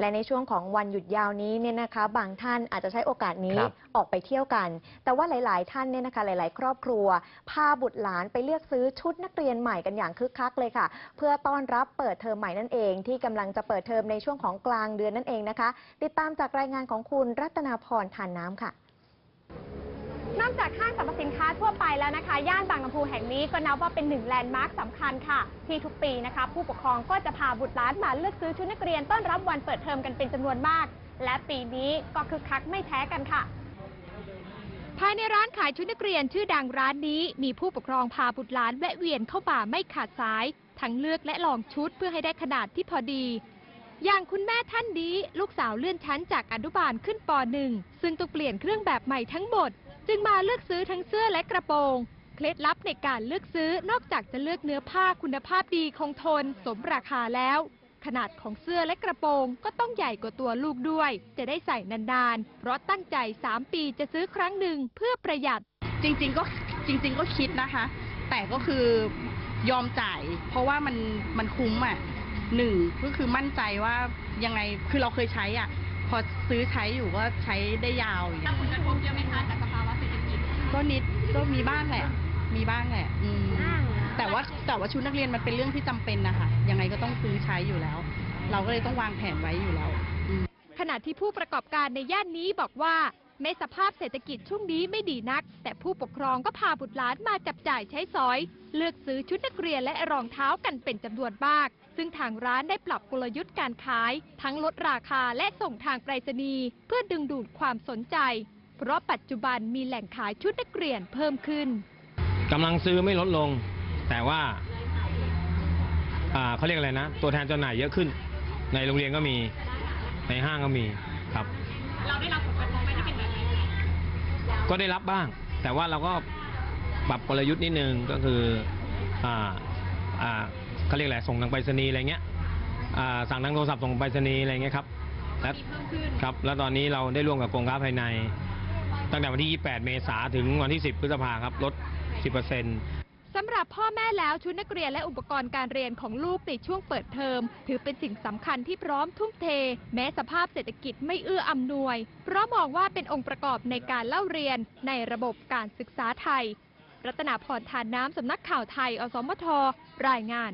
และในช่วงของวันหยุดยาวนี้เนี่ยนะคะบางท่านอาจจะใช้โอกาสนี้ครับออกไปเที่ยวกัน แต่ว่าหลาย ๆ ท่านเนี่ยนะคะหลาย ๆ ครอบครัว พาบุตรหลานไปเลือกซื้อชุดนักเรียนใหม่กันอย่างคึกคักเลยค่ะ เพื่อต้อนรับเปิดเทอมใหม่นั่นเอง ที่กำลังจะเปิดเทอมในช่วงของกลางเดือนนั่นเองนะคะ ติดตามจากรายงานของคุณรัตนาพรทานน้ำค่ะนอกจากห้าทั่วไปแล้วนะคะ ย่านบางลำพูแห่งนี้ก็นับว่าเป็นหนึ่งแลนด์มาร์คสำคัญค่ะ ที่ทุกปีนะคะ ผู้ปกครองก็จะพาบุตรหลานมาเลือกซื้อชุดนักเรียนต้อนรับวันเปิดเทอมกันเป็นจำนวนมาก และปีนี้ก็คึกคักไม่แพ้กันค่ะภายในร้านขายชุดนักเรียนชื่อดังร้านนี้ มีผู้ปกครองพาบุตรหลานแวะเวียนเข้ามาไม่ขาดสาย ทั้งเลือกและลองชุดเพื่อให้ได้ขนาดที่พอดี อย่างคุณแม่ท่านนี้ ลูกสาวเลื่อนชั้นจากอนุบาลขึ้นป .1 ซึ่งต้องเปลี่ยนเครื่องแบบใหม่ทั้งหมด จึงมาเลือกซื้อทั้งเสื้อและกระโปรง เคล็ดลับในการเลือกซื้อนอกจากจะเลือกเนื้อผ้าคุณภาพดีคงทน สมราคาแล้ว ขนาดของเสื้อและกระโปรงก็ต้องใหญ่กว่าตัวลูกด้วย จะได้ใส่นานๆ เพราะตั้งใจ 3 ปีจะซื้อครั้งหนึ่งเพื่อประหยัด จริงๆก็จริง ๆ ก็คิดนะคะ แต่ก็คือยอมจ่าย เพราะว่ามันมันคุ้มอะหนึ่งก็คือมั่นใจว่ายังไงคือเราเคยใช้อะ พอซื้อใช้อยู่ก็ใช้ได้ยาวอย่างเงี้ย ผลกระทบเยอะไหมคะจาก กิจก็นิดก็มีบ้างแหละ มีบ้างแหละ อืมแต่ว่าแต่ว่าชุดนักเรียนมันเป็นเรื่องที่จำเป็นนะคะยังไงก็ต้องซื้อใช้อยู่แล้ว เราก็เลยต้องวางแผนไว้อยู่แล้วอืมขณะที่ผู้ประกอบการในย่านนี้บอกว่าแม้สภาพเศรษฐกิจช่วงนี้ไม่ดีนัก แต่ผู้ปกครองก็พาบุตรหลานมาจับจ่ายใช้สอย เลือกซื้อชุดนักเรียนและรองเท้ากันเป็นจำนวนมาก ซึ่งทางร้านได้ปรับกลยุทธ์การขาย ทั้งลดราคาและส่งทางไปรษณีย์เพื่อดึงดูดความสนใจ เพราะปัจจุบันมีแหล่งขายชุดนักเรียนเพิ่มขึ้นกำลังซื้อไม่ลดลง แต่ว่าอ่าเขาเรียกอะไรนะ ตัวแทนจำหน่ายเยอะขึ้น ในโรงเรียนก็มีในห้างก็มีครับ เราได้รับผลกระทบไหมที่เป็นแบบนี้ก็ได้รับบ้าง แต่ว่าเราก็ปรับกลยุทธ์นิดนึงก็คืออ่าอ่าเขาเรียกอะไรส่งทางไปรษณีย์อะไรเงี้ยอ่าสั่งทางโทรศัพท์ส่งไปรษณีย์อะไรเงี้ยครับและครับ แล้วตอนนี้เราได้ร่วมกับกรมค้าภายใน ตั้งแต่วันที่ 28 เมษาถึงวันที่ 10 พฤษภาครับลด 10%สำหรับพ่อแม่แล้วชุดนักเรียนและอุปกรณ์การเรียนของลูกในช่วงเปิดเทอม ถือเป็นสิ่งสำคัญที่พร้อมทุ่มเท แม้สภาพเศรษฐกิจไม่เอื้ออำนวย เพราะมองว่าเป็นองค์ประกอบในการเล่าเรียนในระบบการศึกษาไทย รัตนาพรทานน้ำสำนักข่าวไทย อสมทรายงาน